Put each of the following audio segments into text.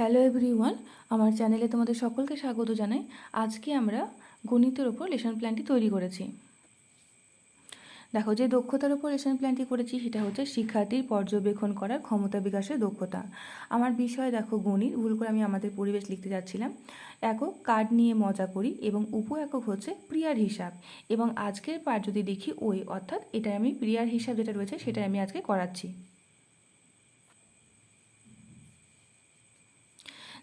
Hello everyone, আমার চ্যানেলে তোমাদের সকলকে স্বাগত জানাই। আজকে আমরা গণিতের ওপর লেসন প্ল্যানটি তৈরি করেছি। দেখো, যে দক্ষতার ওপর লেসন প্ল্যানটি করেছি, সেটা হচ্ছে শিক্ষার্থীর পর্যবেক্ষণ করার ক্ষমতা বিকাশের দক্ষতা। আমার বিষয় দেখো গণিত, ভুল করে আমি আমাদের পরিবেশ লিখতে যাচ্ছিলাম। একক কার্ড নিয়ে মজা করি এবং উপ একক হচ্ছে প্রিয়ার হিসাব। এবং আজকের পাঠ যদি দেখি ওই, অর্থাৎ এটা আমি প্রিয়ার হিসাব যেটা রয়েছে সেটা আমি আজকে করাচ্ছি।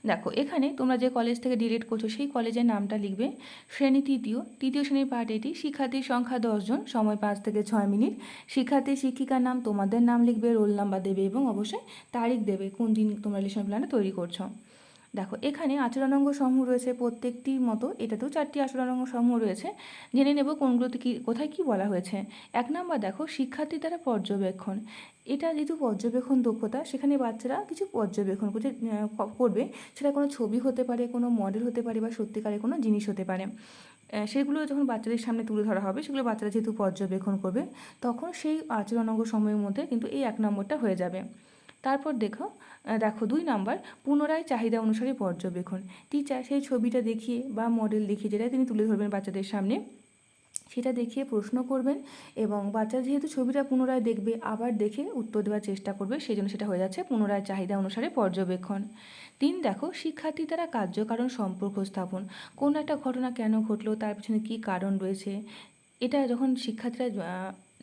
দেখো, এখানে তোমরা যে কলেজ থেকে ডিলিট করছ, সেই কলেজের নামটা লিখবে শ্রেণি তৃতীয়। তৃতীয় শ্রেণির পার্ট এটি, শিক্ষার্থীর সংখ্যা দশজন সময় পাঁচ থেকে ছয় মিনিট। শিক্ষার্থী, শিক্ষিকার নাম, তোমাদের নাম লিখবে রোল নাম্বার দেবে এবং অবশ্যই তারিখ দেবে, কোন দিন তোমরা লেসন প্ল্যানটা তৈরি করছ। দেখো, এখানে আচরণাঙ্গ সমূহ রয়েছে প্রত্যেকটির মতো। এটাতেও চারটি আচরণাঙ্গ সমূহ রয়েছে। জেনে নেব কোনগুলোতে কী, কোথায় কি বলা হয়েছে। এক নাম্বার দেখো শিক্ষার্থী দ্বারা পর্যবেক্ষণ। এটা যেহেতু পর্যবেক্ষণ দক্ষতা, সেখানে বাচ্চারা কিছু পর্যবেক্ষণ করছে করবে। সেটা কোনো ছবি হতে পারে, কোনো মডেল হতে পারে বা সত্যিকারের কোনো জিনিস হতে পারে। সেগুলো যখন বাচ্চাদের সামনে তুলে ধরা হবে, সেগুলো বাচ্চারা যেহেতু পর্যবেক্ষণ করবে, তখন সেই আচরণাঙ্গ সময়ের মধ্যে কিন্তু এই এক নম্বরটা হয়ে যাবে। তারপর দেখো দেখো দুই নাম্বার, পুনরায় চাহিদা অনুসারে পর্যবেক্ষণ। টিচার সেই ছবিটা দেখিয়ে বা মডেল দেখিয়ে যেটা তিনি তুলে ধরবেন বাচ্চাদের সামনে, সেটা দেখিয়ে প্রশ্ন করবেন এবং বাচ্চা যেহেতু ছবিটা পুনরায় দেখবে, আবার দেখে উত্তর দেওয়ার চেষ্টা করবে সেই জন্য সেটা হয়ে যাচ্ছে পুনরায় চাহিদা অনুসারে পর্যবেক্ষণ। তিন, দেখো শিক্ষার্থী দ্বারা কার্যকারণ সম্পর্ক স্থাপন। কোন একটা ঘটনা কেন ঘটলো, তার পিছনে কী কারণ রয়েছে? এটা যখন শিক্ষার্থীরা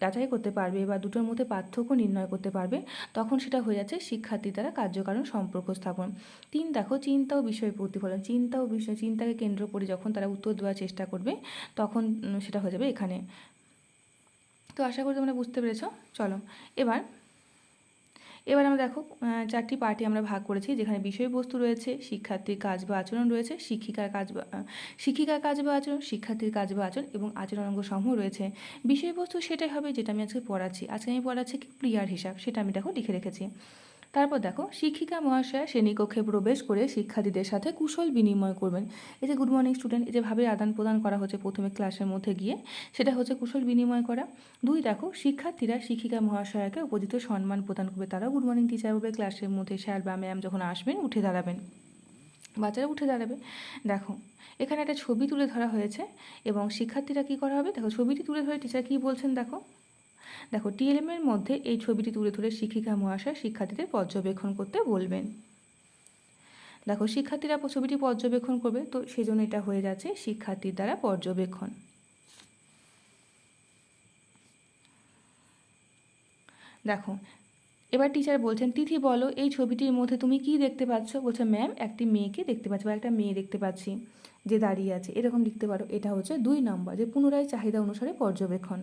যাচাই করতে পারবে বা দুটোর মধ্যে পার্থক্য নির্ণয় করতে পারবে, তখন সেটা হয়ে যাচ্ছে শিক্ষার্থী দ্বারা কার্যকারণ সম্পর্ক স্থাপন। তিন, দেখো চিন্তা ও বিষয় প্রতিফলন। চিন্তা ও বিষয়, চিন্তাকে কেন্দ্র করে যখন তারা উত্তর দেওয়ার চেষ্টা করবে, তখন সেটা হয়ে যাবে এখানে। তো আশা করি তোমরা বুঝতে পেরেছ। চলো, এবার এবার আমরা দেখো চারটি পার্টি আমরা ভাগ করেছি, যেখানে বিষয়বস্তু রয়েছে, শিক্ষার্থীর কাজ বা আচরণ রয়েছে, শিক্ষিকার কাজ বা শিক্ষিকার কাজ বা আচরণ, শিক্ষার্থীর কাজ বা আচরণ এবং আচরণাঙ্গ সমূহ রয়েছে। বিষয়বস্তু সেটাই হবে যেটা আমি আজকে পড়াচ্ছি। আজকে আমি পড়াচ্ছি কি প্রিয়ার হিসাব, সেটা আমি দেখো লিখে রেখেছি। তারপর দেখো, শিক্ষিকা মহাশয়া শ্রেণীকক্ষে প্রবেশ করে শিক্ষার্থীদের সাথে কুশল বিনিময় করবেন। এই যে গুড মর্নিং স্টুডেন্ট এই আদান প্রদান করা হচ্ছে প্রথমে ক্লাসের মধ্যে গিয়ে, সেটা হচ্ছে কুশল বিনিময় করা। দুই, দেখো, শিক্ষার্থীরা শিক্ষিকা মহাশয়াকে উপযুক্ত সম্মান প্রদান করবে। তারাও গুড মর্নিং টিচার হবে ক্লাসের মধ্যে স্যার বা ম্যাম যখন আসবেন, উঠে দাঁড়াবেন। বাচ্চারা উঠে দাঁড়াবে। দেখো, এখানে একটা ছবি তুলে ধরা হয়েছে এবং শিক্ষার্থীরা কী করা হবে? দেখো, ছবিটি তুলে ধরে টিচার কী বলছেন, দেখো। দেখো টিএলএমের মধ্যে এই ছবিটি তুলে ধরে শিক্ষিকা মহাশয় শিক্ষার্থীদের পর্যবেক্ষণ করতে বলবেন। দেখো, শিক্ষার্থীরা ছবিটি পর্যবেক্ষণ করবে, তো সেই জন্য এটা হয়ে যাচ্ছে শিক্ষার্থীর দ্বারা পর্যবেক্ষণ। দেখো, এবার টিচার বলছেন, তিথি বলো, এই ছবিটির মধ্যে তুমি কি দেখতে পাচ্ছ? বলছে ম্যাম একটি মেয়েকে দেখতে পাচ্ছি বা একটা মেয়ে দেখতে পাচ্ছি যে দাঁড়িয়ে আছে। এরকম লিখতে পারো। এটা হচ্ছে দুই নম্বর, যে পুনরায় চাহিদা অনুসারে পর্যবেক্ষণ।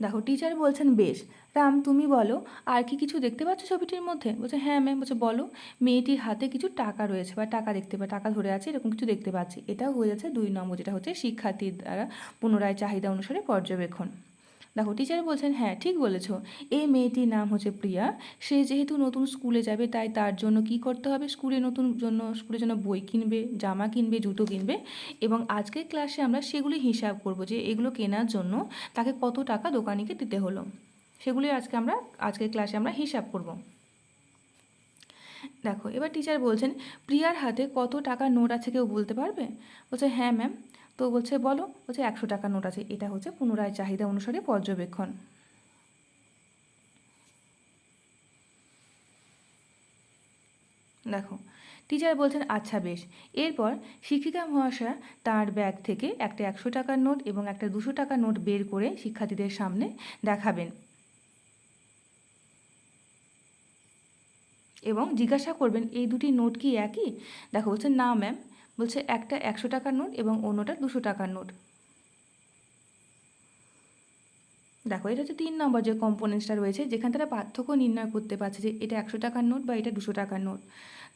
দেখো টিচার বলছেন, বেশ, রাম, তুমি বলো, আর কি কিছু দেখতে পাচ্ছ ছবিটির মধ্যে? বলছে হ্যাঁ ম্যাম বলছে, বলো, মেয়েটির হাতে কিছু টাকা রয়েছে বা টাকা দেখতে পা, টাকা ধরে আছে, এরকম কিছু দেখতে পাচ্ছি। এটাও হয়ে যাচ্ছে দুই নম্বর, যেটা হচ্ছে শিক্ষার্থীর দ্বারা পুনরায় চাহিদা অনুসারে পর্যবেক্ষণ। দেখো টিচার বলছেন হ্যাঁ ঠিক বলেছ। এই মেয়েটির নাম হচ্ছে প্রিয়া। সে যেহেতু নতুন স্কুলে যাবে, তাই তার জন্য কি করতে হবে? স্কুলে নতুন জন্য স্কুলের জন্য বই কিনবে, জামা কিনবে, জুতো কিনবে এবং আজকের ক্লাসে আমরা সেগুলি হিসাব করব যে এগুলো কেনার জন্য তাকে কত টাকা দোকানিকে দিতে হলো। সেগুলি আজকে আমরা, আজকের ক্লাসে আমরা হিসাব করব। দেখো, এবার টিচার বলছেন, প্রিয়ার হাতে কত টাকা নোট আছে কেউ বলতে পারবে? বলছে হ্যাঁ ম্যাম তো বলছে, বলো, বলছে, একশো টাকা নোট আছে। এটা হচ্ছে পুনরায় চাহিদা অনুসারে পর্যবেক্ষণ। দেখো টিচার বলছেন আচ্ছা বেশ। এরপর শিক্ষিকা মহাশয়া তার ব্যাগ থেকে একটা একশো টাকার নোট এবং একটা দুশো টাকার নোট বের করে শিক্ষার্থীদের সামনে দেখাবেন এবং জিজ্ঞাসা করবেন, এই দুটি নোট কি একই? দেখো বলছেন না ম্যাম বলছে একটা একশো টাকার নোট এবং অন্যটা দুশো টাকার নোট। দেখো, এটা হচ্ছে তিন নম্বর যে কম্পোনেন্টসটা রয়েছে, যেখানে তারা পার্থক্য নির্ণয় করতে পারছে যে এটা একশো টাকার নোট বা এটা দুশো টাকার নোট।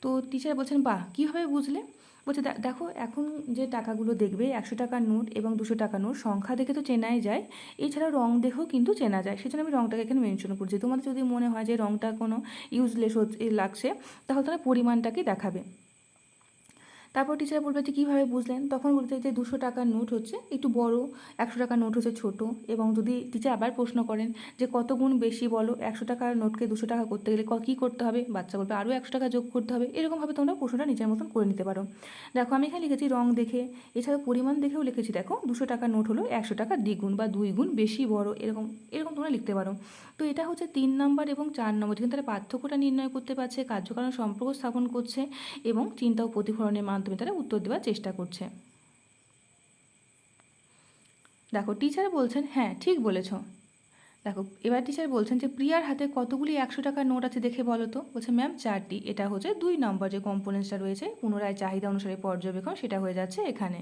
তো টিচার বলছেন, বাহ, কীভাবে বুঝলে? বলছে দেখো, এখন যে টাকাগুলো দেখবে, একশো টাকার নোট এবং দুশো টাকার নোট, সংখ্যা দেখে তো চেনাই যায় এছাড়া রং দেখেও কিন্তু চেনা যায়। সেজন্য আমি রংটাকে এখানে মেনশন করছি। তোমাদের যদি মনে হয় যে রংটা কোনো ইউজলেস লাগছে, তাহলে তারা পরিমাণটাকে দেখাবে। তারপর টিচার বলবে যে, কীভাবে বুঝলেন? তখন বলতে যে, দুশো টাকার নোট হচ্ছে, একটু বড়, একশো টাকার নোট হচ্ছে ছোট। এবং যদি টিচার আবার প্রশ্ন করেন যে, কত গুণ বেশি বলো, একশো টাকার নোটকে দুশো টাকা করতে গেলে ক- করতে হবে? বাচ্চা বলবে, আরও একশো টাকা যোগ করতে হবে। এরকমভাবে তোমরা প্রশ্নটা নিজের মতন করে নিতে পারো। দেখো, আমি এখানে লিখেছি রং দেখে এছাড়া পরিমাণ দেখেও লিখেছি। দেখো, দুশো টাকার নোট হলো একশো টাকা দ্বিগুণ বা দুই গুণ বেশি বড়, এরকম এরকম তোমরা লিখতে পারো। তো এটা হচ্ছে তিন নম্বর এবং চার নম্বর। যেখানে তারা পার্থক্যটা নির্ণয় করতে পারছে, কার্যকারণ সম্পর্ক স্থাপন করছে এবং চিন্তা ও প্রতিফলনের মাধ্যমে তারা উত্তর দেওয়ার চেষ্টা করছে। দেখো টিচার বলছেন হ্যাঁ ঠিক বলেছ। দেখো, এবার টিচার বলছেন যে, প্রিয়ার হাতে কতগুলি একশো টাকার নোট আছে দেখে বলো তো। বলছে, ম্যাম, চারটি। এটা হচ্ছে দুই নম্বর যে কম্পোনেন্টসটা রয়েছে, পুনরায় চাহিদা অনুসারে পর্যবেক্ষণ সেটা হয়ে যাচ্ছে এখানে।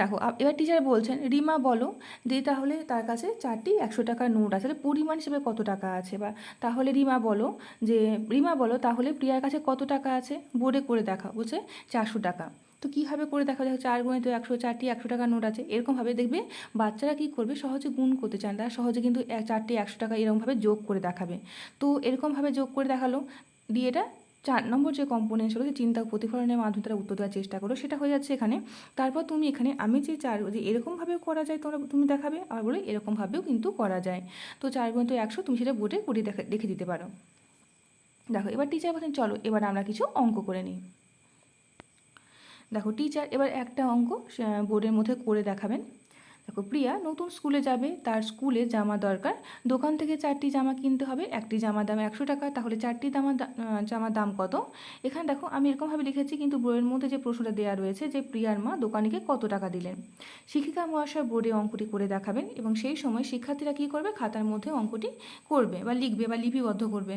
দেখো এবার টিচার বলছেন, রিমা বলো যে তাহলে তার কাছে চারটি একশো টাকার নোট আছে। তাহলে পরিমাণ হিসেবে কত টাকা আছে? বা তাহলে রিমা বলো যে, রিমা বলো, তাহলে প্রিয়ার কাছে কত টাকা আছে? বোর্ডে করে দেখা বলছে, চারশো টাকা। তো কীভাবে করে দেখা যায় চার গুণে তো একশো, চারটি একশো টাকার নোট আছে। এরকমভাবে দেখবে বাচ্চারা কী করবে? সহজে গুণ করতে চান তারা সহজে কিন্তু চারটি একশো টাকা এরকমভাবে যোগ করে দেখাবে। তো এরকমভাবে যোগ করে দেখাল, দিয়ে এটা চার নম্বর যে কম্পোনেন্টস হলো যে চিন্তা, প্রতিফলনের মাধ্যমে তারা উত্তর দেওয়ার চেষ্টা করো সেটা হয়ে যাচ্ছে এখানে। তারপর তুমি এখানে, আমি যে চার, যে এরকমভাবেও করা যায় তোমরা, তুমি দেখাবে আর বলে এরকমভাবেও কিন্তু করা যায়। তো চার তো একশো, তুমি সেটা বোর্ডে করে দেখা, দেখে দিতে পারো। দেখো, এবার টিচার বলছেন চলো, এবার আমরা কিছু অঙ্ক করে নিই। দেখো টিচার এবার একটা অঙ্ক বোর্ডের মধ্যে করে দেখাবেন। দেখো, প্রিয়া নতুন স্কুলে যাবে, তার স্কুলে জামা দরকার। দোকান থেকে চারটি জামা কিনতে হবে, একটি জামা দাম একশো টাকা, তাহলে চারটি জামা জামার দাম কত? এখানে দেখো, আমি এরকমভাবে লিখেছি, কিন্তু বইয়ের মধ্যে যে প্রশ্নটা দেওয়া রয়েছে যে প্রিয়ার মা দোকানিকে কত টাকা দিলেন? শিক্ষিকা মহাশয় বোর্ডে অঙ্কটি করে দেখাবেন এবং সেই সময় শিক্ষার্থীরা কী করবে? খাতার মধ্যে অঙ্কটি করবে বা লিখবে বা লিপিবদ্ধ করবে।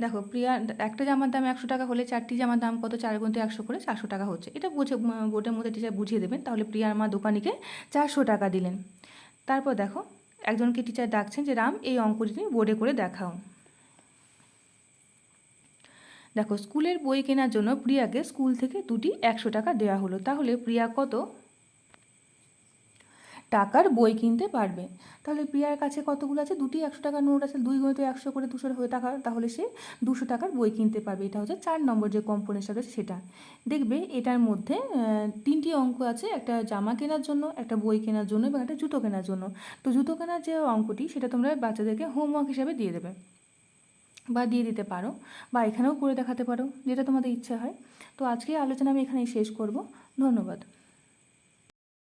দেখো প্রিয়া, একটা জামার দাম একশো টাকা হলে চারটি জামার দাম কত? চার গুণতে একশো করে চারশো টাকা হচ্ছে। এটা বুঝে বোর্ডের মধ্যে টিচার বুঝিয়ে দেবেন। তাহলে প্রিয়ার মা দোকানিকে চারশো টাকা দিলেন। তারপর দেখো, একজনকে টিচার ডাকছেন যে, রাম, এই অঙ্কটি তুমি বোর্ডে করে দেখাও। দেখো, স্কুলের বই কেনার জন্য প্রিয়াকে স্কুল থেকে দুটি একশো টাকা দেওয়া হলো। তাহলে প্রিয়া কত? টাকার বই কিনতে পারবে। তাহলে প্রিয়ার কাছে কতগুলো আছে? দুটি একশো টাকার নোট আছে, দুই গুণিত একশো করে দুশো হয়ে টাকা, তাহলে সে দুশো টাকার বই কিনতে পারবে। এটা হচ্ছে চার নম্বর যে কম্পোনেন্টটা রয়েছে সেটা। দেখবে এটার মধ্যে তিনটি অঙ্ক আছে, একটা জামা কেনার জন্য, একটা বই কেনার জন্য এবং একটা জুতো কেনার জন্য। তো জুতো কেনার যে অঙ্কটি, সেটা তোমরা বাচ্চাদেরকে হোমওয়ার্ক হিসাবে দিয়ে দেবে বা দিয়ে দিতে পারো বা এখানেও করে দেখাতে পারো, যেটা তোমাদের ইচ্ছা হয়। তো আজকে আলোচনা আমি এখানেই শেষ করব। ধন্যবাদ।